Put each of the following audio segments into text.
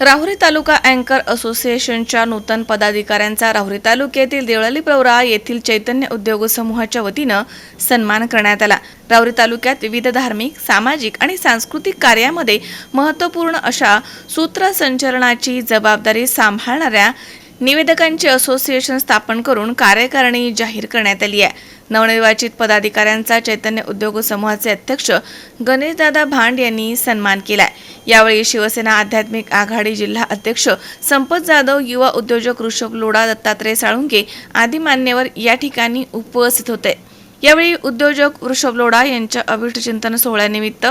राहुरी तालुका अँकर असोसिएशनच्या नूतन पदाधिकाऱ्यांचा राहुरी तालुक्यातील देवळाली प्रवरा येथील चैतन्य उद्योग समूहाच्या वतीनं सन्मान करण्यात आला. राहुरी तालुक्यात विविध धार्मिक सामाजिक आणि सांस्कृतिक कार्यामध्ये महत्त्वपूर्ण अशा सूत्रसंचलनाची जबाबदारी सांभाळणाऱ्या निवेदकांचे असोसिएशन स्थापन करून कार्यकारिणी जाहीर करण्यात आली आहे. नवनिर्वाचित पदाधिकाऱ्यांचा चैतन्य उद्योग समूहाचे अध्यक्ष गणेशदादा भांड यांनी सन्मान केलाय. यावेळी शिवसेना आध्यात्मिक आघाडी जिल्हा अध्यक्ष संपत जाधव युवा उद्योजक ऋषभ लोढा दत्तात्रय साळुंके आदी मान्यवर या ठिकाणी उपस्थित होते. यावेळी उद्योजक वृषभ लोढा यांच्या अभिष्ट चिंतन सोहळ्यानिमित्त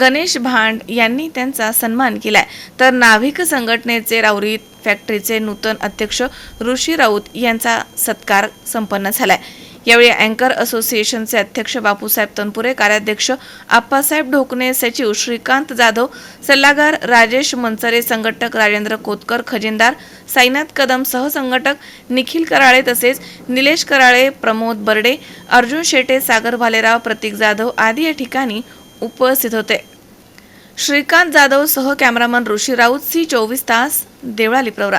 गणेश भांड यांनी त्यांचा सन्मान केलाय. तर नाभिक संघटनेचे राऊरी फॅक्टरीचे नूतन अध्यक्ष ऋषी राऊत यांचा सत्कार संपन्न झालाय. यावेळी अँकर असोसिएशनचे अध्यक्ष बापूसाहेब तनपुरे कार्याध्यक्ष आप्पासाहेब ढोकणे सचिव श्रीकांत जाधव सल्लागार राजेश मनसरे संघटक राजेंद्र कोतकर खजिनदार साईनाथ कदम सहसंघटक निखिल कराळे तसेच निलेश कराळे प्रमोद बर्डे अर्जुन शेटे सागर भालेराव प्रतीक जाधव आदी या ठिकाणी उपस्थित होते. श्रीकांत जाधव सह कॅमेरामन ऋषी राऊत सी चोवीस तास देवळाली प्रवरा.